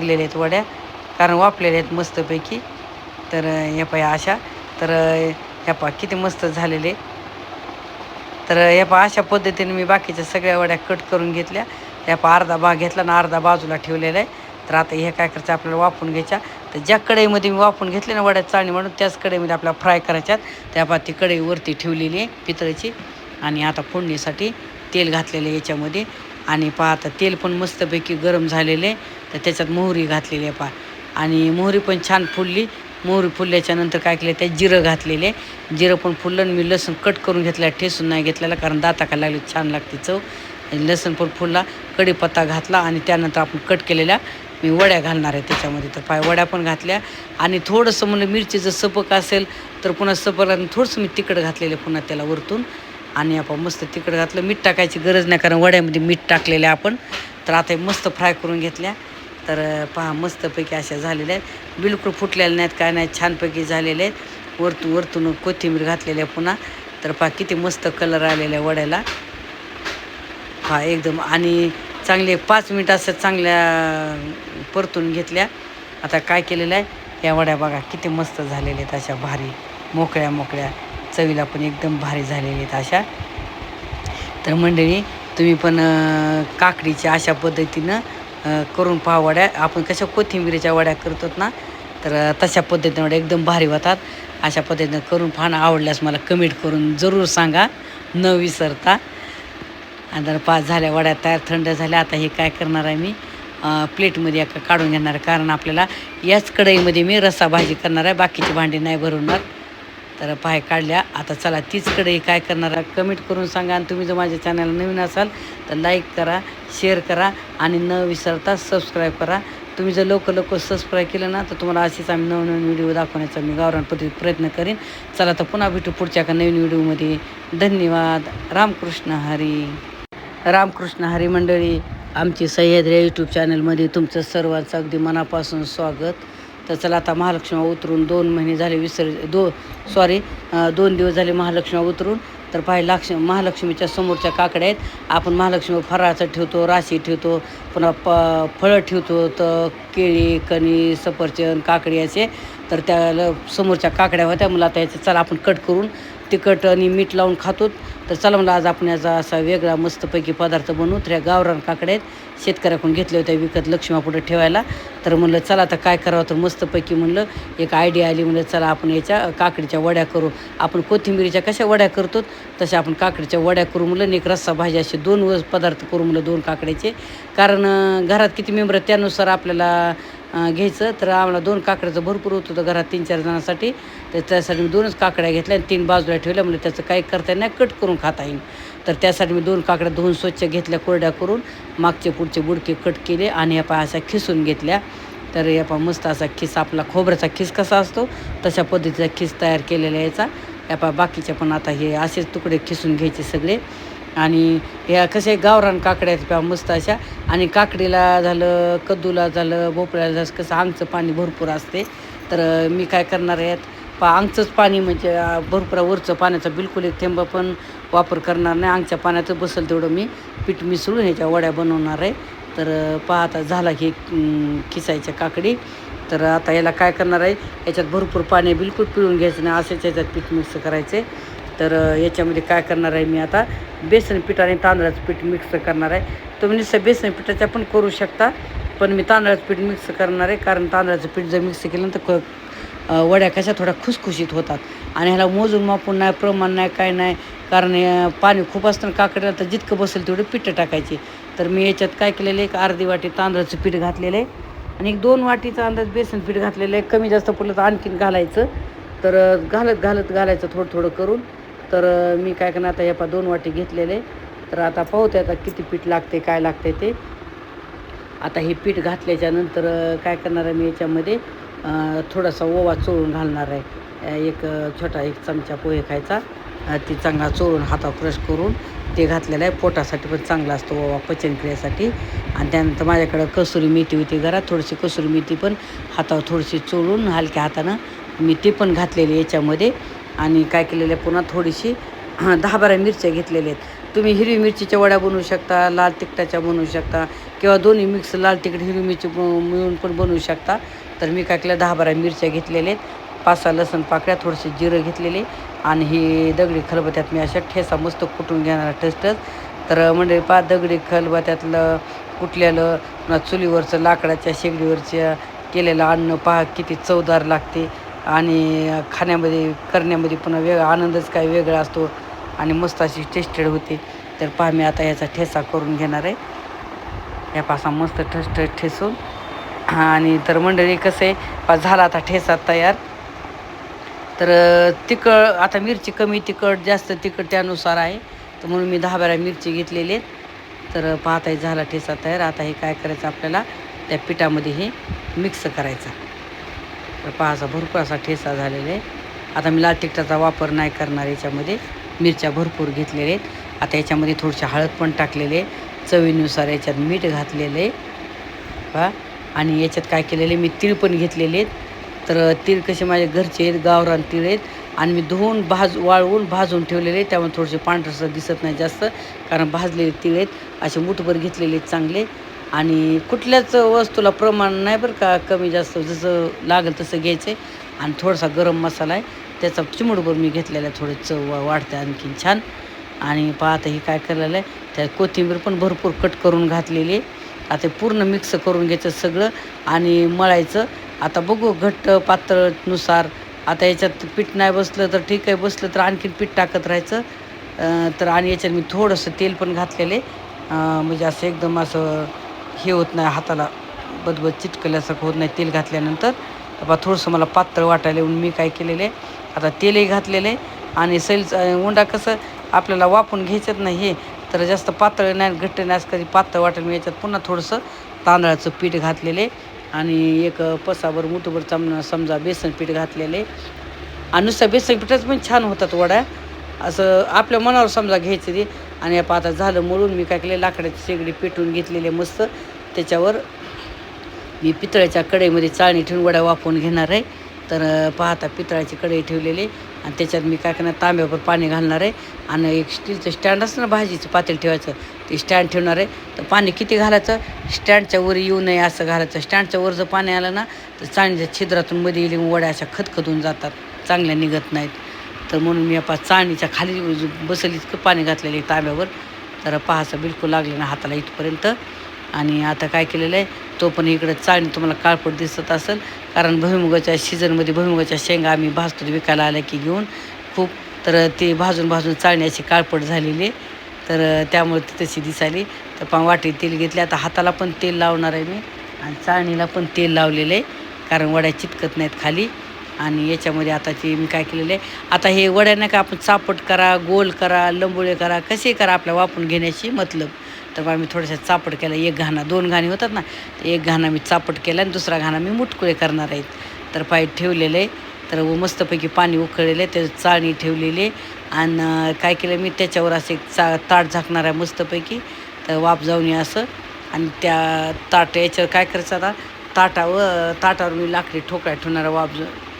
लागलेल्या आहेत वड्या. कारण वापलेल्या आहेत मस्तपैकी. तर ह्या पाय अशा. तर ह्या पा किती मस्त झालेले. तर ह्या पा अशा पद्धतीने मी बाकीच्या सगळ्या वड्या कट करून घेतल्या. ह्या पा अर्धा भाग घेतला ना अर्धा बाजूला ठेवलेला आहे. तर आता हे काय करायचं? आपल्याला वापून घ्यायच्या. तर ज्या कढईमध्ये मी वापून घेतले ना वड्या चाळणी म्हणून त्याच कढईमध्ये आपल्याला फ्राय करायच्यात. त्या पा ती कढई वरती ठेवलेली आहे पितळेची. आणि आता फोडणीसाठी तेल घातलेलं आहे याच्यामध्ये. आणि पहा आता तेल पण मस्तपैकी गरम झालेले तर त्याच्यात मोहरी घातलेली आहे पहा. आणि मोहरी पण छान फुलली. मोहरी फुलल्याच्यानंतर काय केलं त्यात जिरं घातलेले जिरं पण फुललं आणि मी लसूण कट करून घेतला ठेसून नाही घेतलेला कारण दाता दाताखायला लागली छान लागते चव. आणि लसूण पण फुलला कढीपत्ता घातला आणि त्यानंतर आपण कट केलेल्या मी वड्या घालणार आहे त्याच्यामध्ये. तर पाय वड्या पण घातल्या. आणि थोडंसं म्हणलं मिरची जर सपक असेल तर पुन्हा सपक आणि थोडंसं मी तिखट घातलेलं पुन्हा त्याला वरतून. आणि आपण मस्त तिकडं घातलं मीठ टाकायची गरज नाही कारण वड्यामध्ये मीठ टाकलेलं आहे आपण. तर आता मस्त फ्राय करून घेतल्या. तर पहा मस्तपैकी अशा झालेल्या आहेत. बिलकुल फुटलेल्या नाहीत काय नाही छानपैकी झालेले आहेत. वरतून वरतून कोथिंबीर घातलेल्या आहे पुन्हा. तर पहा किती मस्त कलर आलेला आहे वड्याला. पहा एकदम. आणि चांगले पाच मिनिट असं चांगल्या परतून घेतल्या. आता काय केलेलं आहे? या वड्या बघा किती मस्त झालेल्या आहेत अशा भारी मोकळ्या मोकळ्या चवीला पण एकदम भारी झालेले आहेत अशा. तर मंडळी तुम्ही पण काकडीच्या अशा पद्धतीनं करून पहा वड्या. आपण कशा कोथिंबीरीच्या वड्या करतो ना तर तशा पद्धतीनं वड्या एकदम भारी होतात. अशा पद्धतीनं करून पाहणं आवडल्यास मला कमेंट करून जरूर सांगा. न विसरता. आणि जर पाच झाल्या वड्या तयार थंड झाल्या. आता हे काय करणार आहे मी? प्लेटमध्ये एका काढून घेणार. आहे कारण आपल्याला याच कढईमध्ये मी रस्सा भाजी करणार आहे. बाकीची भांडी नाही भरवणार तर पाय काढल्या. आता चला तीचकडे काय करणार कमेंट करून सांगा आणि तुम्ही जर माझ्या चॅनल नवीन असाल तर लाईक करा शेअर करा आणि न विसरता सबस्क्राईब करा. तुम्ही जर लवकर लवकर सबस्क्राईब केलं ना तर तुम्हाला असेच आम्ही नवनवीन व्हिडिओ दाखवण्याचा मी गावरान पद्धतीत प्रयत्न करीन. चला तर पुन्हा भेटू पुढच्या एका नवीन व्हिडिओमध्ये. धन्यवाद. रामकृष्ण हरी. रामकृष्ण हरी मंडळी आमची सह्याद्री यूट्यूब चॅनलमध्ये तुमचं सर्वांचं अगदी मनापासून स्वागत. तर चला आता महालक्ष्मी उतरून दोन महिने झाले विसर्ज दो सॉरी दोन दिवस झाले महालक्ष्मी उतरून. तर पाहि लक्ष्मी महालक्ष्मीच्या समोरच्या काकड्या आहेत. आपण महालक्ष्मी फराळाचं ठेवतो राशी ठेवतो पुन्हा प फळं ठेवतो तर केळी कणी सफरचंद काकडी असे. तर त्या समोरच्या काकड्या होत्या. मला आता याचं चला आपण कट करून तिखट आणि मीठ लावून खातो. तर चला मला आज आपण याचा असा वेगळा मस्तपैकी पदार्थ बनवू. तर या गावरान काकड्या आहेत. शेतकऱ्याकडून घेतल्या होत्या विकत लक्ष्मीपुढं ठेवायला. तर म्हणलं चला आता काय करावं? तर मस्तपैकी म्हणलं एक आयडिया आली म्हणलं चला आपण याच्या काकडीच्या वड्या करू. आपण कोथिंबिरीच्या कशा वड्या करतो? तशा आपण काकडीच्या वड्या करू म्हणलं. आणि एक रस्सा भाजी असे दोन व पदार्थ करू म्हणलं दोन काकड्याचे. कारण घरात किती मेंबर आहेत त्यानुसार आपल्याला घ्यायचं. तर आम्हाला दोन काकड्याचं भरपूर होत होतं घरात तीन चार जणांसाठी. तर त्यासाठी मी दोनच काकड्या घेतल्या आणि तीन बाजूला ठेवल्या. म्हणजे त्याचं काही करता नाही कट करून खाता येईल. तर त्यासाठी मी दोन काकड्या धुवून स्वच्छ घेतल्या कोरड्या करून. मागचे पुढचे बुडके कट केले आणि या पाय अशा खिसून घेतल्या. तर या पा मस्त असा खिस आपला खोबऱ्याचा खिस कसा असतो तशा पद्धतीचा खिस तयार केलेला याचा. या पा बाकीच्या पण आता हे असेच तुकडे खिसून घ्यायचे सगळे. आणि ह्या कसे गावरान काकड्या आहेत पहा मस्त अशा. आणि काकडीला झालं कद्दूला झालं भोपळ्याला झालं कसं अंगचं पाणी भरपूर असते. तर मी काय करणार आहेत पा आंगचंच पाणी म्हणजे भरपूर वरचं पाण्याचा बिलकुल एक थेंब पण वापर करणार नाही. आंगच्या पाण्याचं बसेल तेवढं मी पीठ मिसळून ह्याच्या वड्या बनवणार आहे. तर पहा आता झाला की खिसायच्या काकडी. तर आता याला काय करणार आहे याच्यात भरपूर पाणी बिलकुल पिळून घ्यायचं नाही असेच याच्यात पीठ मिक्स करायचे तर याच्यामध्ये काय करणार आहे मी आता? बेसन पीठ आणि तांदळाचं पीठ मिक्स करणार आहे. तुम्ही नुसतं बेसन पिठाच्या पण करू शकता पण मी तांदळाचं पीठ मिक्स करणार आहे. कारण तांदळाचं पीठ जर मिक्स केलं तर क वड्या कशा थोड्या खुसखुशीत होतात. आणि ह्याला मोजून मापून नाही प्रमाण नाही काय नाही. कारण पाणी खूप असतं काकडीला तर जितकं बसेल तेवढं पिठं टाकायची. तर मी याच्यात काय केलेलं आहे? एक अर्धी वाटी तांदळाचं पीठ घातलेलं आहे. आणि एक दोन वाटीचा अंदाज बेसन पीठ घातलेलं आहे. कमी जास्त पडलं तर आणखीन घालायचं. तर घालत घालत घालायचं थोडं थोडं करून. तर मी काय करणार आता या पा दोन वाटी घेतलेले. तर आता पाहते आता किती पीठ लागते काय लागते ते. आता हे पीठ घातल्याच्या नंतर काय करणार आहे मी याच्यामध्ये थोडासा ओवा चोळून घालणार आहे. एक छोटा एक चमचा पोहे खायचा. ती चांगला चोळून हातावर क्रश करून ते घातलेलं आहे. पोटासाठी पण चांगला असतो ओवा पचनक्रियेसाठी आणि त्यानंतर माझ्याकडं कसुरी मेथी होती घरात. थोडीशी कसुरी मेथी पण हातावर थोडीशी चोळून हलक्या हातानं मी ती पण घातलेली याच्यामध्ये. आणि काय केलेलं आहे पुन्हा थोडीशी दहा बारा मिरच्या घेतलेल्या आहेत. तुम्ही हिरवी मिरचीच्या वड्या बनवू शकता लाल तिखटाच्या बनवू शकता किंवा दोन्ही मिक्स लाल तिखट हिरवी मिरची मिळून पण बनवू शकता. तर मी काय केलं दहा बारा मिरच्या घेतलेल्या आहेत. पाच सहा लसण पाकळ्या थोडेसे जिरं घेतलेले. आणि ही दगडी खलबत्यात मी अशा ठेसा मस्त कुटून घेणार टेस्टच. तर म्हणजे पा दगडी खलबत्यातलं कुठल्यालं पुन्हा चुलीवरचं लाकडाच्या शेगडीवरच्या केलेलं अन्न पहा किती चवदार लागते. आणि खाण्यामध्ये करण्यामध्ये पुन्हा वेगळा आनंदच काय वेगळा असतो आणि मस्त अशी टेस्टेड होते. तर पहा मी आता याचा ठेसा करून घेणार आहे. या पासा मस्त ठस ठस ठेसून. आणि तर मंडळी कसं आहे? पा झाला आता ठेसा तयार. तर तिखट आता मिरची कमी तिखट जास्त तिखट त्यानुसार आहे. तर म्हणून मी दहा बारा मिरची घेतलेली आहेत. तर पाहता झाला ठेसा तयार. आता हे काय करायचं आपल्याला? त्या पिठामध्ये हे मिक्स करायचं. तर पहा असा भरपूर असा ठेसा झालेला आहे. आता मी लाल तिखटाचा वापर नाही करणार याच्यामध्ये मिरच्या भरपूर घेतलेल्या आहेत. आता याच्यामध्ये थोडीशी हळद पण टाकलेले आहे. चवीनुसार याच्यात मीठ घातलेलं आहे. पहा आणि याच्यात काय केलेले मी तीळ पण घेतलेले आहेत. तर तीळ कसे माझे घरचे आहेत गावरान तीळ आहेत. आणि मी धुवून भाज वाळवून भाजून ठेवलेले त्यामुळे थोडेसे पांढरसं दिसत नाही जास्त कारण भाजलेले तीळ आहेत. असे मुठभर घेतलेले आहेत चांगले. आणि कुठल्याच वस्तूला प्रमाण नाही बरं का कमी जास्त जसं लागेल तसं घ्यायचं आहे आणि थोडासा गरम मसाला आहे त्याचा चिमूटभर मी घेतलेला आहे थोडं चव वाढते आणखीन छान. आणि पाहता हे काय केलेलं आहे त्या कोथिंबीर पण भरपूर कट करून घातलेली आहे. आता पूर्ण मिक्स करून घ्यायचं सगळं आणि मळायचं. आता बघू घट्ट पातळनुसार आता याच्यात पीठ नाही बसलं तर ठीक आहे बसलं तर आणखीन पीठ टाकत राहायचं. तर आणि याच्यात मी थोडंसं तेल पण घातलेले म्हणजे असं एकदम असं हे होत नाही हाताला बदबद चिटकल्यासारखं होत नाही तेल घातल्यानंतर. बा थोडंसं मला पातळ वाटायला येऊन मी काय केलेलं आहे आता तेलही घातलेलं आहे आणि सैल उंडा कसं आपल्याला वापून घ्यायचंच नाही हे तर जास्त पातळ नाही घट्ट नाही कधी पातळ वाटेल मी याच्यात पुन्हा थोडंसं तांदळाचं पीठ घातलेलं आहे आणि एक पसाभर मुठभर चम समजा बेसन पीठ घातलेले. आणि नुसत्या बेसन पिठाच पण छान होतात वड्या असं आपल्या मनावर समजा घ्यायचं ते. आणि आता झालं मळून मी काय केले लाकडाची शेगडी पेटवून घेतलेले मस्त. त्याच्यावर मी पितळ्याच्या कढईमध्ये चाळणी ठेवून वड्या वापरून घेणार आहे. तर पाहता पितळाची कढई ठेवलेली आणि त्याच्यात मी काय करणार तांब्यावर पाणी घालणार आहे. आणि एक स्टीलचं स्टँड असतं ना भाजीचं पातेल ठेवायचं ते स्टँड ठेवणार आहे. तर पाणी किती घालायचं? स्टँडच्या वर येऊ नये असं घालायचं. स्टँडच्या वर जर पाणी आलं ना तर चाळणीच्या छिद्रातून मध्ये येईल वड्या अशा खतखतून जातात. चांगल्या निघत नाहीत. तर म्हणून मी आपण चाळणीच्या खाली जो पाणी घातलेलं आहे तांब्यावर. तर पाहायचं बिलकुल लागलं ना हाताला इथपर्यंत. आणि आता काय केलेलं आहे तो पण इकडं चाळणी तुम्हाला काळपट दिसत असेल. कारण भुईमुगाच्या सीझनमध्ये भुईमुगाच्या शेंगा आम्ही भाजतो विकायला आल्या की घेऊन खूप. तर ते भाजून भाजून चाळण्याची काळपट झालेली आहे. तर त्यामुळे ती तशी दिसाली तर पण वाटे तेल घेतले आता हाताला पण तेल लावणार आहे मी. आणि चाळणीला पण तेल लावलेलं आहे कारण वड्या चिटकत नाहीत खाली. आणि याच्यामध्ये आता ते मी काय केलेलं आहे आता हे वड्या नाही का आपण चापट करा गोल करा लंबोळे करा कसे करा आपल्या वापरून घेण्याची मतलब. तर बा मी थोडंसं चापट केलं. एक घाणा दोन घाणे होतात ना तर एक घाणा मी चापट केला आणि दुसरा घाणा मी मुटकुळे करणार आहेत तर पाय ठेवलेलं आहे तर व मस्तपैकी पाणी उकळलेलं आहे त्याचं चाळणी ठेवलेली आहे आणि काय केलं मी त्याच्यावर असं एक चा ताट झाकणार आहे मस्तपैकी. तर वाप जाऊन ये असं आणि त्या ताट याच्यावर काय करायचं आता ताटावर ताटावर मी लाकडी ठोकळ्या ठेवणारा वाप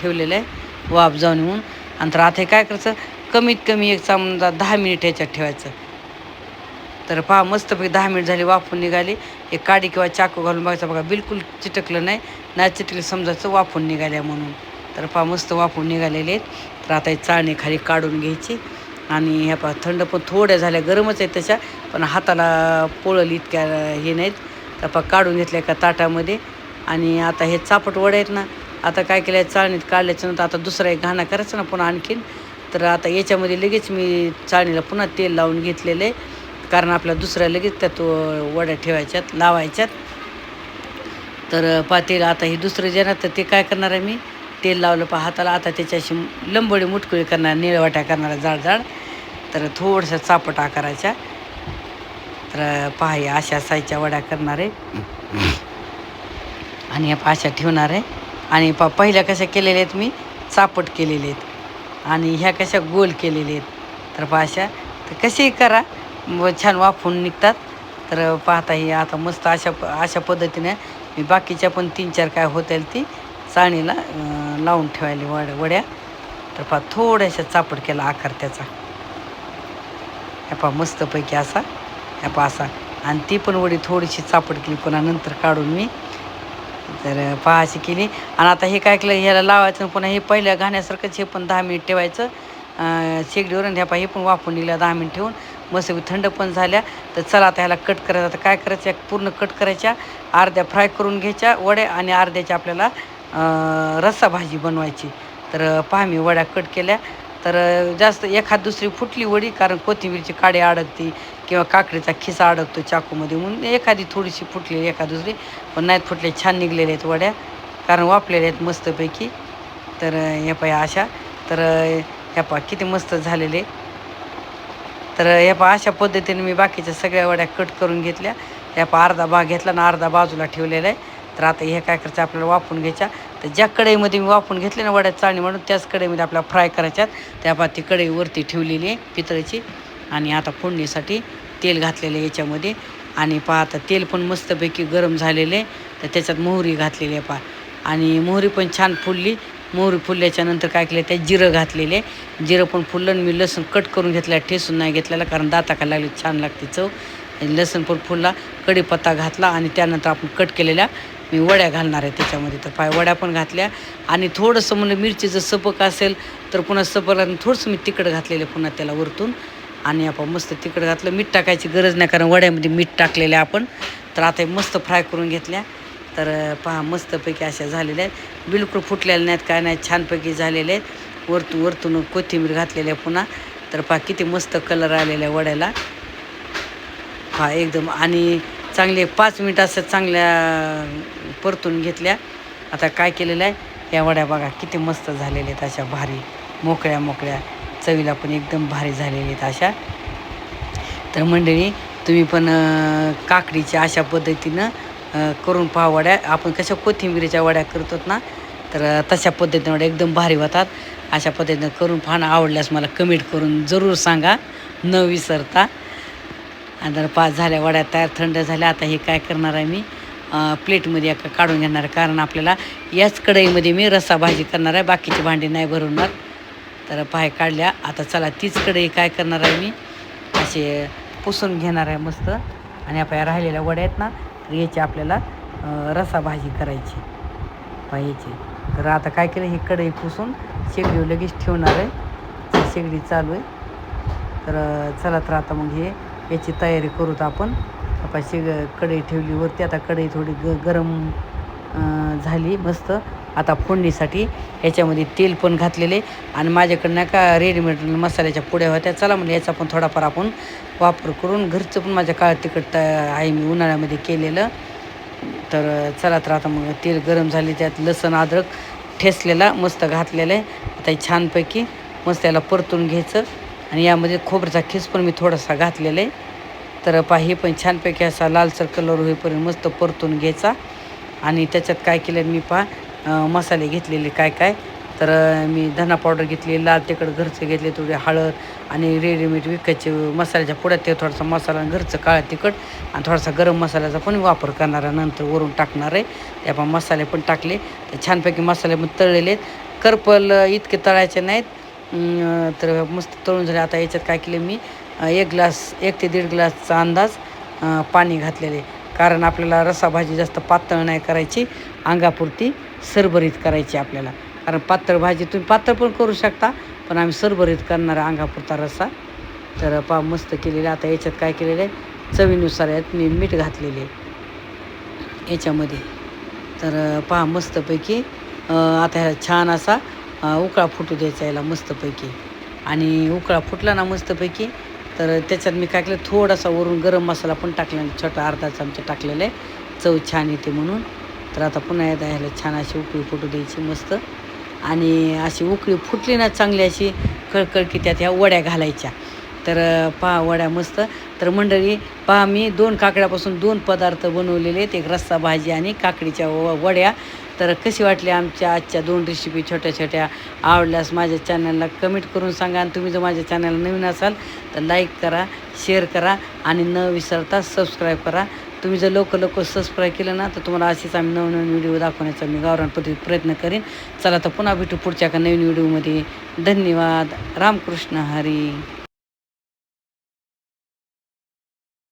ठेवलेलं आहे वाप जाऊन येऊन. आणि तर आता हे काय करायचं कमीत कमी एक समजा दहा मिनिट याच्यात ठेवायचं. तर पहा मस्तपैकी दहा मिनिट झाली वाफून निघाली. एक काडी किंवा चाकू घालून बघायचं बघा बिलकुल चिटकलं नाही. नाही चिटकलं समजायचं वाफून निघाल्या म्हणून. तर पहा मस्त वाफून निघालेले आहेत. तर आता हे चाळणी खाली काढून घ्यायची. आणि ह्या पहा थंड पण थोड्या झाल्या गरमच आहेत त्याच्या पण हाताला पोळल इतक्या हे नाहीत. तर पहा काढून घेतल्या एका ताटामध्ये. आणि आता हे चापट वडे आहेत ना आता काय केलं आहे चाळणीत काढल्याच्या नंतर आता दुसरा एक घाणा करायचा ना पुन्हा आणखीन. तर आता याच्यामध्ये लगेच मी चाळणीला पुन्हा तेल लावून घेतलेलं आहे. कारण आपल्या दुसऱ्या लगेच त्यात वड्या ठेवायच्यात लावायच्यात. तर पातेल आता हे दुसरं जे ना तर ते काय करणार आहे मी? तेल लावलं पा हाताला आता त्याच्याशी लंबडी मुटकुळी करणार निळवाट्या करणारा जाड जाड तर थोडशा चापट आकाराच्या. तर पहा या अशा साईच्या वड्या करणार आहे. आणि या अशा ठेवणार आहे. आणि पा पहिल्या कशा केलेल्या आहेत मी? चापट केलेले आहेत. आणि ह्या कशा गोल केलेले आहेत. तर पाशा तर कसेही करा. छान वाफून निघतात. तर पाहता ही आता मस्त अशा प अशा पद्धतीने मी बाकीच्या पण तीन चार काय होतील ती चाळणीला लावून ठेवायली वड वड्या. तर पहा थोड्याशा चापड केला आकार त्याचा. ह्या पहा मस्तपैकी असा. ह्या पहा असा. आणि ती पण वडी थोडीशी चापड केली पुन्हा नंतर काढून मी. तर पहाशी केली. आणि आता हे काय केलं ह्याला लावायचं पुन्हा हे पहिल्या घाण्यासारखंच हे पण दहा मिनिट ठेवायचं. शेगडीवरून शेगडीवर आणि ह्या पहा हे पण वाफून निघलं दहा मिनिट ठेवून. मस्त थंड पण झाल्या. तर चला आता ह्याला कट करायचं. आता काय करायचं? पूर्ण कट करायच्या. अर्ध्या फ्राय करून घ्यायच्या वड्या आणि अर्ध्याच्या आपल्याला रस्सा भाजी बनवायची. तर पहा मी वड्या कट केल्या. तर जास्त एखाद दुसरी फुटली वडी कारण कोथिंबीरची काडी अडकती किंवा काकडीचा खिसा अडकतो चाकूमध्ये म्हणून एखादी थोडीशी फुटलेली एखाद दुसरी. पण नाहीत फुटले छान निघलेले आहेत वड्या. कारण वापलेल्या आहेत मस्तपैकी. तर ह्या पाय अशा. तर ह्या पा किती मस्त झालेले. तर ह्या पा अशा पद्धतीने मी बाकीच्या सगळ्या वड्या कट करून घेतल्या. या पा अर्धा भाग घेतला आणि अर्धा बाजूला ठेवलेला आहे. तर आता हे काय करायचं आपल्याला वापरून घ्यायच्या. तर ज्या कढईमध्ये मी वापरून घेतले ना वड्या चाळणी म्हणून त्याच कढईमध्ये आपल्याला फ्राय करायच्यात. त्या पा ती कढई वरती ठेवलेली आहे पितळेची. आणि आता फोडणीसाठी तेल घातलेलं आहे याच्यामध्ये. आणि पहा आता तेल पण मस्तपैकी गरम झालेले तर त्याच्यात मोहरी घातलेली आहे पहा आणि मोहरी पण छान फुलली. मोहरी फुलल्याच्या नंतर काय केलं त्यात जिरं घातलेले. जिरं पण फुललं आणि मी लसूण कट करून घेतला ठेसून नाही घेतलेला कारण दाता काय लागली छान लागते चव. आणि लसूण पण फुलला कढीपत्ता घातला आणि त्यानंतर आपण कट केलेल्या मी वड्या घालणार आहे त्याच्यामध्ये. तर पाय वड्या पण घातल्या. आणि थोडंसं म्हणलं मिरचीचं सपक असेल तर पुन्हा सपक थोडंसं मी तिखट घातलेलं पुन्हा त्याला वरतून. आणि आपण मस्त तिखट घातलं. मीठ टाकायची गरज नाही कारण वड्यामध्ये मीठ टाकलेलं आपण. तर आता मस्त फ्राय करून घेतल्या. तर पहा मस्तपैकी अशा झालेल्या आहेत. बिलकुल फुटलेल्या नाहीत काय नाही छानपैकी झालेले आहेत. वरतून वरतून कोथिंबीर घातलेली आहे पुन्हा. तर पहा किती मस्त कलर आलेला आहे वड्याला. हा एकदम. आणि चांगले पाच मिनटं असं चांगल्या परतून घेतल्या. आता काय केलेलं आहे? या वड्या बघा किती मस्त झालेल्या आहेत अशा भारी. मोकळ्या मोकळ्या. चवीला पण एकदम भारी झालेल्या आहेत अशा. तर मंडळी तुम्ही पण काकडीच्या अशा पद्धतीनं करून पहा वड्या. आपण कशा कोथिंबीरीच्या वड्या करतो ना तर तशा पद्धतीनं वड्या एकदम भारी होतात. अशा पद्धतीनं करून पाहणं आवडल्यास मला कमेंट करून जरूर सांगा. न विसरता. आणि जर पाच झाल्या वड्या तयार थंड झाल्या. आता हे काय करणार आहे मी? प्लेटमध्ये एका काढून घेणार आहे. कारण आपल्याला याच कढईमध्ये मी रस्सा भाजी करणार आहे. बाकीची भांडी नाही भरवणार तर पाय काढल्या. आता चला तीच कढई काय करणार आहे मी? असे पुसून घेणार आहे मस्त. आणि आपल्या राहिलेल्या वड्या आहेत ना याची आपल्याला रसा भाजी करायची पाहिजे तर आता काय केलं ही कढई पुसून शेगडी लगेच ठेवणार आहे. ती शेगडी चालू आहे. तर चला तर आता मग हे याची तयारी करूत आपण. आपण शेग कढई ठेवली वरती आता कढई थोडी ग गरम झाली मस्त. आता फोडणीसाठी ह्याच्यामध्ये तेल पण घातलेले आणि माझ्याकडं नाही का रेडीमेड मसाल्याच्या पुड्या होत्या. चला म्हणजे याचा पण थोडाफार आपण वापर करून घरचं पण माझ्या काळ तिखट आहे मी उन्हाळ्यामध्ये केलेलं. तर चला तर आता मग तेल गरम झाले त्यात लसण अद्रक ठेसलेला मस्त घातलेलं आहे. आता हे छानपैकी मस्त याला परतून घ्यायचं. आणि यामध्ये खोबऱ्याचा खिस पण मी थोडासा घातलेला आहे. तर पा हे पण छानपैकी असा लालसर कलर होईपर्यंत मस्त परतून घ्यायचा. आणि त्याच्यात काय केलं मी पहा मसाले घेतलेले काय काय. तर मी धना पावडर घेतली लाल तिखट घरचं घेतले थोडी हळद आणि रेडीमेड विकायचे मसाल्याच्या पुढ्यात ते थोडासा मसाला आणि घरचं काळं तिखट आणि थोडासा गरम मसाल्याचा पण वापर करणार आहे. नंतर वरून टाकणार आहे. त्या पण मसाले पण टाकले. तर छानपैकी मसाले पण तळलेले करपल इतके तळायचे नाहीत. तर मस्त तळून झाले. आता याच्यात काय केलं मी एक ग्लास एक ते दीड ग्लासचा अंदाज पाणी घातलेले. कारण आपल्याला रसाभाजी जास्त पातळ नाही करायची. अंगापुरती. सरभरीत करायची आपल्याला. कारण पातळ भाजी तुम्ही पातळ पण करू शकता पण आम्ही सरभरीत करणारा अंगापुरता रस्सा. तर पा मस्त केलेलं. आता याच्यात काय केलेलं? आहे चवीनुसार यात मी मीठ घातलेले. आहे याच्यामध्ये. तर पहा मस्तपैकी आता ह्या छान असा उकळा फुटू द्यायचा याला मस्तपैकी. आणि उकळा फुटला ना मस्तपैकी तर त्याच्यात मी काय केलं? थोडासा वरून गरम मसाला पण टाकला छोटा अर्धा चमचा टाकलेला आहे. चव छान येते म्हणून. तर आता पुन्हा एकदा ह्याला छान अशी उकळी फुटू द्यायची मस्त. आणि अशी उकळी फुटली ना चांगली अशी कळकळ की त्यात ह्या वड्या घालायच्या. तर पहा वड्या मस्त. तर मंडळी पहा मी दोन काकड्यापासून दोन पदार्थ बनवलेले आहेत. एक रस्सा भाजी आणि काकडीच्या व वड्या. तर कशी वाटली आमच्या आजच्या दोन रेसिपी छोट्या छोट्या? आवडल्यास माझ्या चॅनलला कमेंट करून सांगा आणि तुम्ही जर माझ्या चॅनलला नवीन असाल तर लाईक करा शेअर करा आणि न विसरता सबस्क्राईब करा. तुम्ही जर लवकर लवकर सबस्क्राईब केलं ना तर तुम्हाला असेच आम्ही नवनवीन व्हिडिओ दाखवण्याचा मी गावरान पद्धतीत प्रयत्न करीन. चला तर पुन्हा भेटू पुढच्या एका नवीन व्हिडिओमध्ये धन्यवाद. रामकृष्ण हरी.